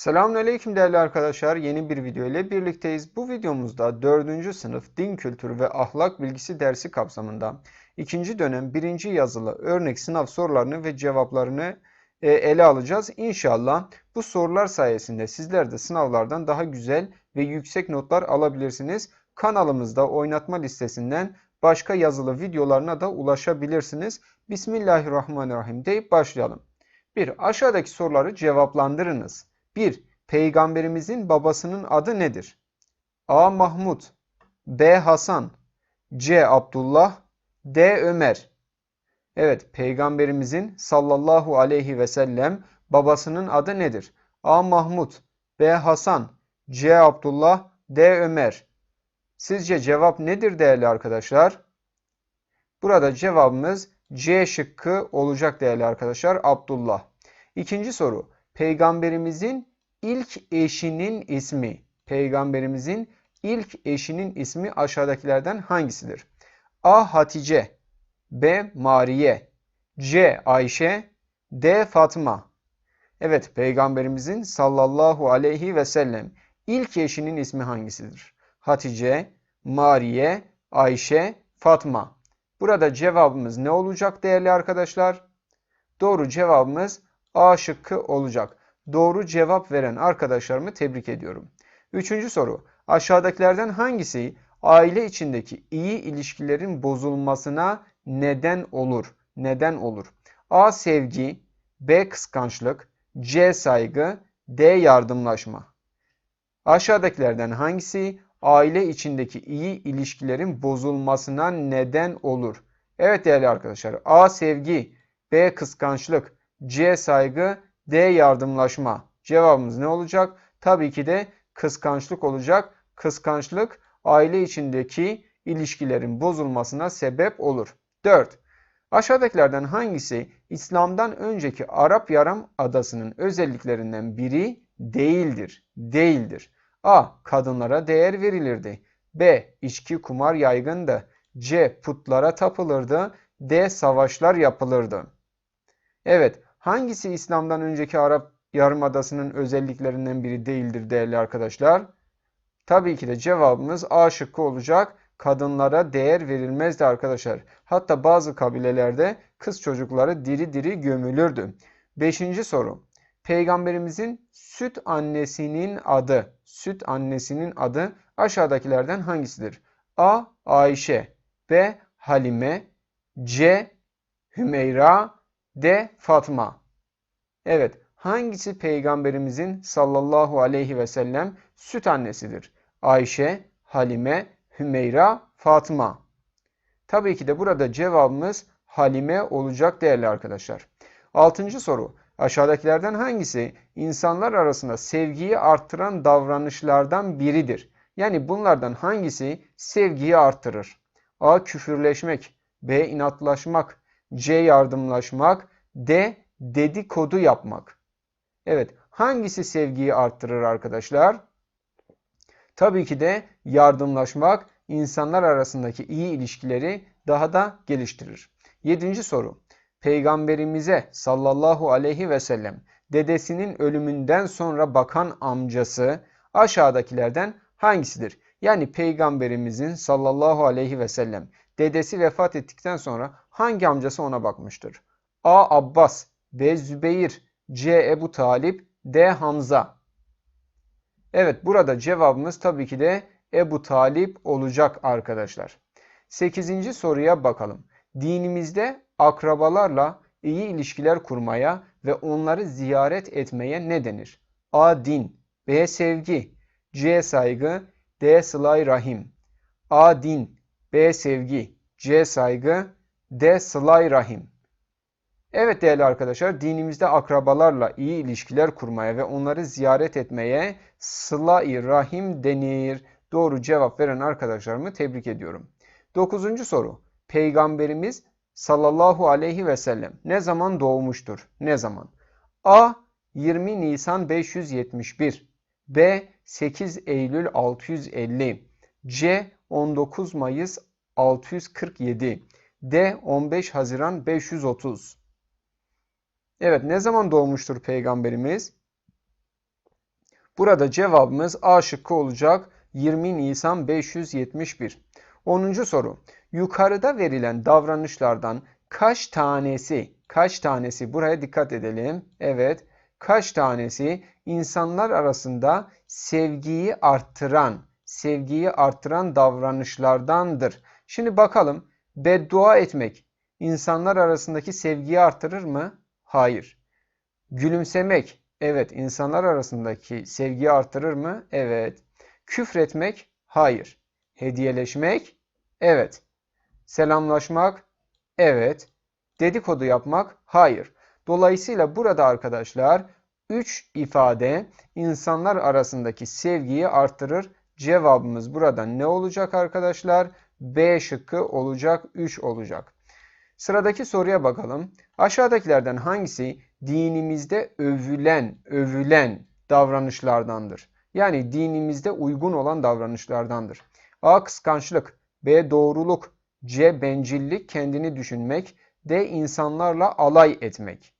Selamünaleyküm değerli arkadaşlar. Yeni bir video ile birlikteyiz. Bu videomuzda 4. sınıf din kültürü ve ahlak bilgisi dersi kapsamında 2. dönem 1. yazılı örnek sınav sorularını ve cevaplarını e, ele alacağız. İnşallah bu sorular sayesinde sizler de sınavlardan daha güzel ve yüksek notlar alabilirsiniz. Kanalımızda oynatma listesinden başka yazılı videolarına da ulaşabilirsiniz. Bismillahirrahmanirrahim deyip başlayalım. 1. Aşağıdaki soruları cevaplandırınız. 1. Peygamberimizin babasının adı nedir? A. Mahmud B. Hasan C. Abdullah D. Ömer Evet, Peygamberimizin sallallahu aleyhi ve sellem babasının adı nedir? A. Mahmud B. Hasan C. Abdullah D. Ömer Sizce cevap nedir değerli arkadaşlar? Burada cevabımız C şıkkı olacak değerli arkadaşlar. Abdullah. İkinci soru. Peygamberimizin ilk eşinin ismi. Peygamberimizin ilk eşinin ismi aşağıdakilerden hangisidir? A. Hatice B. Mariye C. Ayşe D. Fatma Evet Peygamberimizin sallallahu aleyhi ve sellem ilk eşinin ismi hangisidir? Hatice, Mariye, Ayşe, Fatma. Burada cevabımız ne olacak değerli arkadaşlar? Doğru cevabımız A şıkkı olacak. Doğru cevap veren arkadaşlarımı tebrik ediyorum. Üçüncü soru. Aşağıdakilerden hangisi aile içindeki iyi ilişkilerin bozulmasına neden olur? Neden olur? A. Sevgi B. Kıskançlık C. Saygı D. Yardımlaşma Aşağıdakilerden hangisi aile içindeki iyi ilişkilerin bozulmasına neden olur? Evet değerli arkadaşlar. A. Sevgi B. Kıskançlık C. Saygı D. Yardımlaşma. Cevabımız ne olacak? Tabii ki de kıskançlık olacak. Kıskançlık aile içindeki ilişkilerin bozulmasına sebep olur. 4. Aşağıdakilerden hangisi İslam'dan önceki Arap Yarımadası'nın özelliklerinden biri değildir? Değildir. A. Kadınlara değer verilirdi. B. İçki kumar yaygındı. C. Putlara tapılırdı. D. Savaşlar yapılırdı. Evet, hangisi İslam'dan önceki Arap Yarımadası'nın özelliklerinden biri değildir değerli arkadaşlar? Tabii ki de cevabımız A şıkkı olacak. Kadınlara değer verilmezdi arkadaşlar. Hatta bazı kabilelerde kız çocukları diri diri gömülürdü. Beşinci soru. Peygamberimizin süt annesinin adı, süt annesinin adı aşağıdakilerden hangisidir? A. Ayşe B. Halime C. Hümeyra D. Fatma Evet, hangisi peygamberimizin sallallahu aleyhi ve sellem süt annesidir? Ayşe, Halime, Hümeyra, Fatma. Tabii ki de burada cevabımız Halime olacak değerli arkadaşlar. Altıncı soru. Aşağıdakilerden hangisi insanlar arasında sevgiyi arttıran davranışlardan biridir? Yani bunlardan hangisi sevgiyi arttırır? A. Küfürleşmek B. inatlaşmak C. Yardımlaşmak D. Dedikodu yapmak. Evet, hangisi sevgiyi arttırır arkadaşlar? Tabii ki de yardımlaşmak insanlar arasındaki iyi ilişkileri daha da geliştirir. Yedinci soru. Peygamberimize sallallahu aleyhi ve sellem dedesinin ölümünden sonra bakan amcası aşağıdakilerden hangisidir? Yani peygamberimizin sallallahu aleyhi ve sellem dedesi vefat ettikten sonra hangi amcası ona bakmıştır? A. Abbas B. Zübeyir C. Ebu Talip D. Hamza Evet burada cevabımız tabii ki de Ebu Talip olacak arkadaşlar. Sekizinci soruya bakalım. Dinimizde akrabalarla iyi ilişkiler kurmaya ve onları ziyaret etmeye ne denir? A. Din B. Sevgi C. Saygı D. Sılay Rahim A. Din B. Sevgi C. Saygı D. Sılay Rahim Evet değerli arkadaşlar dinimizde akrabalarla iyi ilişkiler kurmaya ve onları ziyaret etmeye sıla-i rahim denir. Doğru cevap veren arkadaşlarımı tebrik ediyorum. Dokuzuncu soru. Peygamberimiz sallallahu aleyhi ve sellem ne zaman doğmuştur? Ne zaman? A. 20 Nisan 571 B. 8 Eylül 650 C. 19 Mayıs 647 D. 15 Haziran 530 Evet ne zaman doğmuştur peygamberimiz? Burada cevabımız A şıkkı olacak. 20 Nisan 571. 10. soru. Yukarıda verilen davranışlardan kaç tanesi, kaç tanesi buraya dikkat edelim. Evet, kaç tanesi insanlar arasında sevgiyi arttıran, sevgiyi arttıran davranışlardandır. Şimdi bakalım beddua etmek insanlar arasındaki sevgiyi artırır mı? Hayır. Gülümsemek, evet insanlar arasındaki sevgiyi artırır mı? Evet. Küfretmek, hayır. Hediyeleşmek, evet. Selamlaşmak, evet. Dedikodu yapmak, hayır. Dolayısıyla burada arkadaşlar 3 ifade insanlar arasındaki sevgiyi artırır. Cevabımız burada ne olacak arkadaşlar? B şıkkı olacak, 3 olacak. Sıradaki soruya bakalım. Aşağıdakilerden hangisi dinimizde övülen, övülen davranışlardandır? Yani dinimizde uygun olan davranışlardandır. A. Kıskançlık B. Doğruluk C. Bencillik, kendini düşünmek D. insanlarla alay etmek.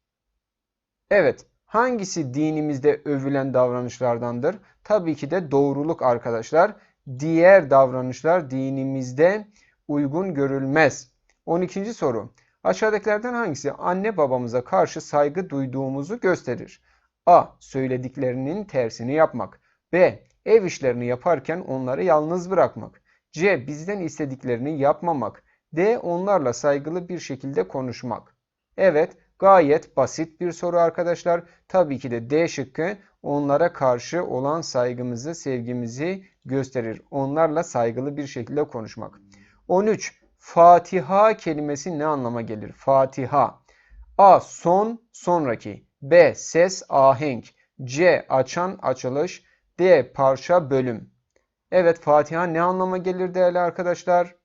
Evet, hangisi dinimizde övülen davranışlardandır? Tabii ki de doğruluk arkadaşlar. Diğer davranışlar dinimizde uygun görülmez. 12. soru. Aşağıdakilerden hangisi anne babamıza karşı saygı duyduğumuzu gösterir? A. Söylediklerinin tersini yapmak. B. Ev işlerini yaparken onları yalnız bırakmak. C. Bizden istediklerini yapmamak. D. Onlarla saygılı bir şekilde konuşmak. Evet, gayet basit bir soru arkadaşlar. Tabii ki de D şıkkı onlara karşı olan saygımızı, sevgimizi gösterir. Onlarla saygılı bir şekilde konuşmak. 13. Fatiha kelimesi ne anlama gelir? Fatiha. A. Son, sonraki. B. Ses, ahenk. C. Açan, açılış. D. Parça, bölüm. Evet Fatiha ne anlama gelir değerli arkadaşlar?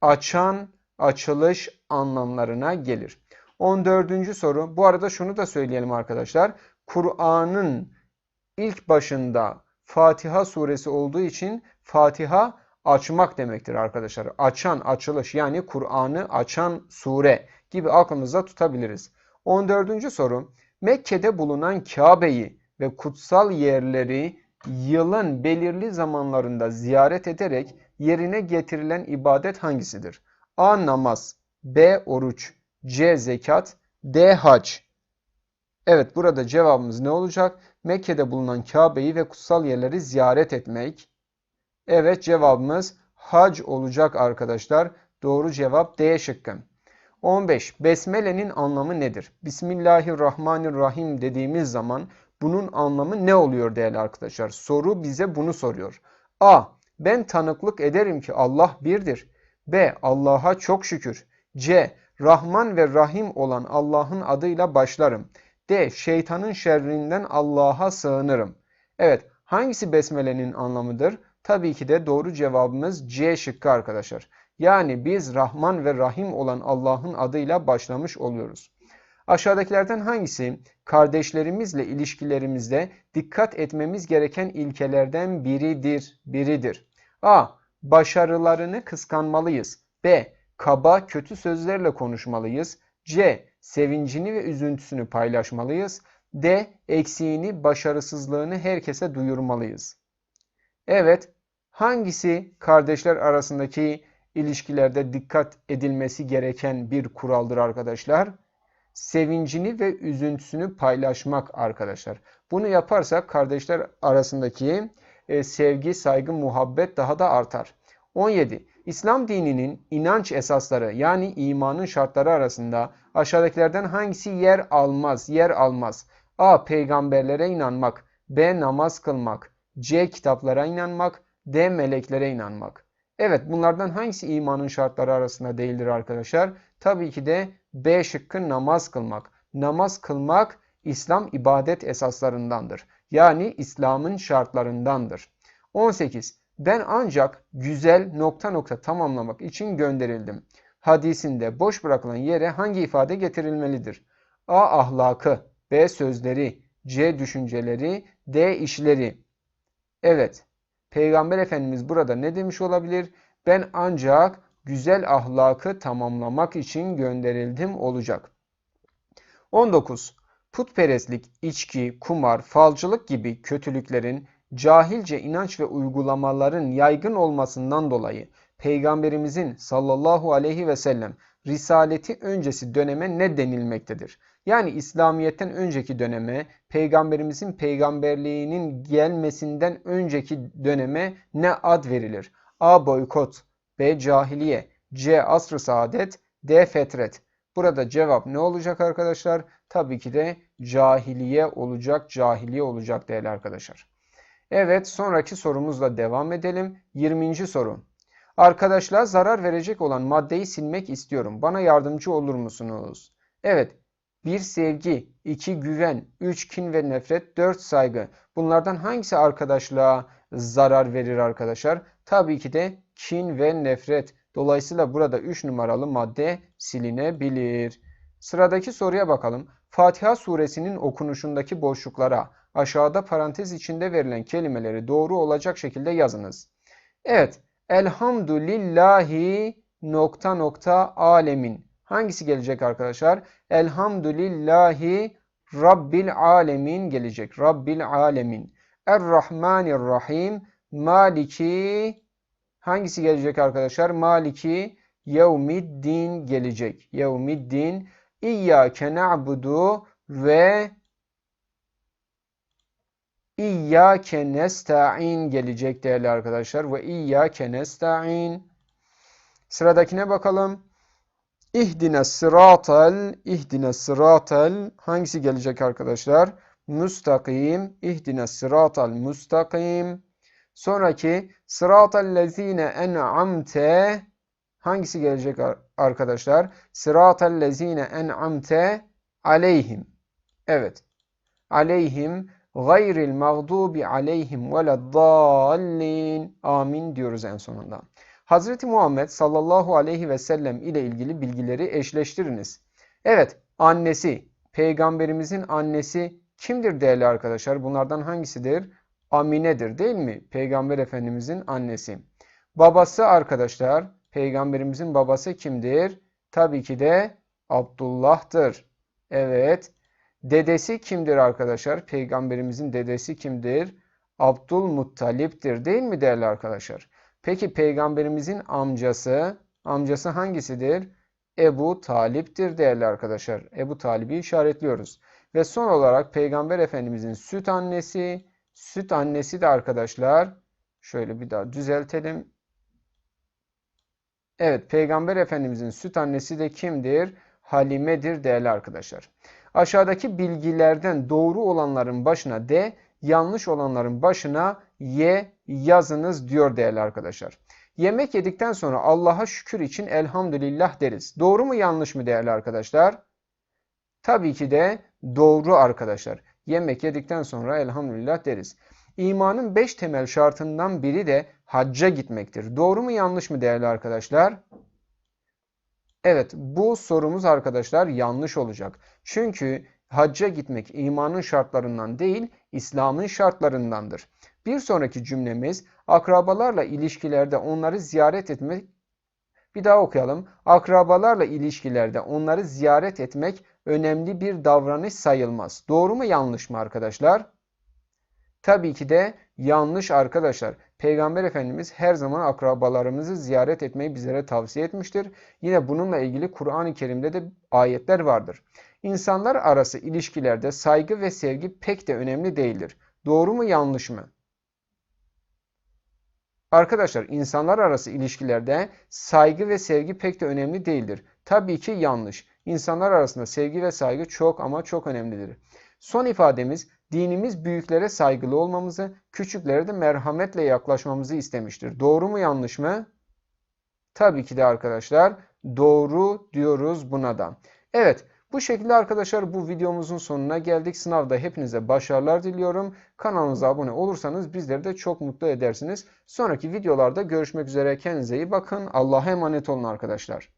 Açan, açılış anlamlarına gelir. 14. soru. Bu arada şunu da söyleyelim arkadaşlar. Kur'an'ın ilk başında Fatiha suresi olduğu için Fatiha açmak demektir arkadaşlar. Açan, açılış yani Kur'an'ı açan sure gibi aklımızda tutabiliriz. 14. soru. Mekke'de bulunan Kabe'yi ve kutsal yerleri yılın belirli zamanlarında ziyaret ederek yerine getirilen ibadet hangisidir? A. Namaz B. Oruç C. Zekat D. Hac Evet burada cevabımız ne olacak? Mekke'de bulunan Kabe'yi ve kutsal yerleri ziyaret etmek. Evet cevabımız hac olacak arkadaşlar. Doğru cevap D şıkkı. 15. Besmele'nin anlamı nedir? Bismillahirrahmanirrahim dediğimiz zaman bunun anlamı ne oluyor değerli arkadaşlar? Soru bize bunu soruyor. A. Ben tanıklık ederim ki Allah birdir. B. Allah'a çok şükür. C. Rahman ve Rahim olan Allah'ın adıyla başlarım. D. Şeytanın şerrinden Allah'a sığınırım. Evet, hangisi besmelenin anlamıdır? Tabii ki de doğru cevabımız C şıkkı arkadaşlar. Yani biz Rahman ve Rahim olan Allah'ın adıyla başlamış oluyoruz. Aşağıdakilerden hangisi kardeşlerimizle ilişkilerimizde dikkat etmemiz gereken ilkelerden biridir? Biridir. A. Başarılarını kıskanmalıyız. B. Kaba, kötü sözlerle konuşmalıyız. C. Sevincini ve üzüntüsünü paylaşmalıyız. D. Eksiğini, başarısızlığını herkese duyurmalıyız. Evet, hangisi kardeşler arasındaki ilişkilerde dikkat edilmesi gereken bir kuraldır arkadaşlar? Sevincini ve üzüntüsünü paylaşmak arkadaşlar. Bunu yaparsak kardeşler arasındaki e, sevgi, saygı, muhabbet daha da artar. 17. İslam dininin inanç esasları yani imanın şartları arasında aşağıdakilerden hangisi yer almaz? Yer almaz. A. Peygamberlere inanmak. B. Namaz kılmak. C. Kitaplara inanmak. D. Meleklere inanmak. Evet bunlardan hangisi imanın şartları arasında değildir arkadaşlar? Tabii ki de B şıkkı namaz kılmak. Namaz kılmak İslam ibadet esaslarındandır. Yani İslam'ın şartlarındandır. 18. Ben ancak güzel nokta nokta tamamlamak için gönderildim. Hadisinde boş bırakılan yere hangi ifade getirilmelidir? A. Ahlakı B. Sözleri C. Düşünceleri D. işleri Evet. Peygamber Efendimiz burada ne demiş olabilir? Ben ancak güzel ahlakı tamamlamak için gönderildim olacak. 19. Putperestlik, içki, kumar, falcılık gibi kötülüklerin cahilce inanç ve uygulamaların yaygın olmasından dolayı Peygamberimizin sallallahu aleyhi ve sellem risaleti öncesi döneme ne denilmektedir? Yani İslamiyet'ten önceki döneme, Peygamberimizin peygamberliğinin gelmesinden önceki döneme ne ad verilir? A. Boykot B. Cahiliye C. Asr-ı Saadet D. Fetret Burada cevap ne olacak arkadaşlar? Tabii ki de cahiliye olacak, cahiliye olacak değerli arkadaşlar. Evet, sonraki sorumuzla devam edelim. 20. soru. Arkadaşlar zarar verecek olan maddeyi silmek istiyorum. Bana yardımcı olur musunuz? Evet. 1 sevgi, 2 güven, 3 kin ve nefret, 4 saygı. Bunlardan hangisi arkadaşlığa zarar verir arkadaşlar? Tabii ki de kin ve nefret. Dolayısıyla burada 3 numaralı madde silinebilir. Sıradaki soruya bakalım. Fatiha suresinin okunuşundaki boşluklara aşağıda parantez içinde verilen kelimeleri doğru olacak şekilde yazınız. Evet. Elhamdülillahi nokta nokta alemin. Hangisi gelecek arkadaşlar? Elhamdülillahi Rabbil alemin gelecek. Rabbil alemin. Errahmanirrahim. Maliki hangisi gelecek arkadaşlar? Maliki yevmiddin gelecek. Yevmiddin. İyyâke na'budu ve İyyâke nesta'in gelecek değerli arkadaşlar. Ve İyyâke nesta'in. Sıradakine bakalım. İhdine sıratel, ihdine sıratel hangisi gelecek arkadaşlar? Müstakim, ihdine sıratel müstakim. Sonraki sıratel lezine en'amte hangisi gelecek arkadaşlar? Sıratel lezine en'amte aleyhim. Evet. Aleyhim gayril mağdubi aleyhim veleddallin. Amin diyoruz en sonunda. Hazreti Muhammed sallallahu aleyhi ve sellem ile ilgili bilgileri eşleştiriniz. Evet, annesi, peygamberimizin annesi kimdir değerli arkadaşlar? Bunlardan hangisidir? Amine'dir değil mi? Peygamber Efendimizin annesi. Babası arkadaşlar, peygamberimizin babası kimdir? Tabii ki de Abdullah'tır. Evet. Dedesi kimdir arkadaşlar? Peygamberimizin dedesi kimdir? Abdülmuttalip'tir değil mi değerli arkadaşlar? Peki peygamberimizin amcası, amcası hangisidir? Ebu Talip'tir değerli arkadaşlar. Ebu Talip'i işaretliyoruz. Ve son olarak peygamber efendimizin süt annesi, süt annesi de arkadaşlar şöyle bir daha düzeltelim. Evet peygamber efendimizin süt annesi de kimdir? Halime'dir değerli arkadaşlar. Aşağıdaki bilgilerden doğru olanların başına D, yanlış olanların başına Y yazınız diyor değerli arkadaşlar. Yemek yedikten sonra Allah'a şükür için elhamdülillah deriz. Doğru mu yanlış mı değerli arkadaşlar? Tabii ki de doğru arkadaşlar. Yemek yedikten sonra elhamdülillah deriz. İmanın beş temel şartından biri de hacca gitmektir. Doğru mu yanlış mı değerli arkadaşlar? Evet bu sorumuz arkadaşlar yanlış olacak. Çünkü hacca gitmek imanın şartlarından değil İslam'ın şartlarındandır. Bir sonraki cümlemiz akrabalarla ilişkilerde onları ziyaret etmek bir daha okuyalım. Akrabalarla ilişkilerde onları ziyaret etmek önemli bir davranış sayılmaz. Doğru mu yanlış mı arkadaşlar? Tabii ki de yanlış arkadaşlar. Peygamber Efendimiz her zaman akrabalarımızı ziyaret etmeyi bizlere tavsiye etmiştir. Yine bununla ilgili Kur'an-ı Kerim'de de ayetler vardır. İnsanlar arası ilişkilerde saygı ve sevgi pek de önemli değildir. Doğru mu yanlış mı? Arkadaşlar insanlar arası ilişkilerde saygı ve sevgi pek de önemli değildir. Tabii ki yanlış. İnsanlar arasında sevgi ve saygı çok ama çok önemlidir. Son ifademiz dinimiz büyüklere saygılı olmamızı, küçüklere de merhametle yaklaşmamızı istemiştir. Doğru mu yanlış mı? Tabii ki de arkadaşlar doğru diyoruz buna da. Evet bu şekilde arkadaşlar bu videomuzun sonuna geldik. Sınavda hepinize başarılar diliyorum. Kanalımıza abone olursanız bizleri de çok mutlu edersiniz. Sonraki videolarda görüşmek üzere. Kendinize iyi bakın. Allah'a emanet olun arkadaşlar.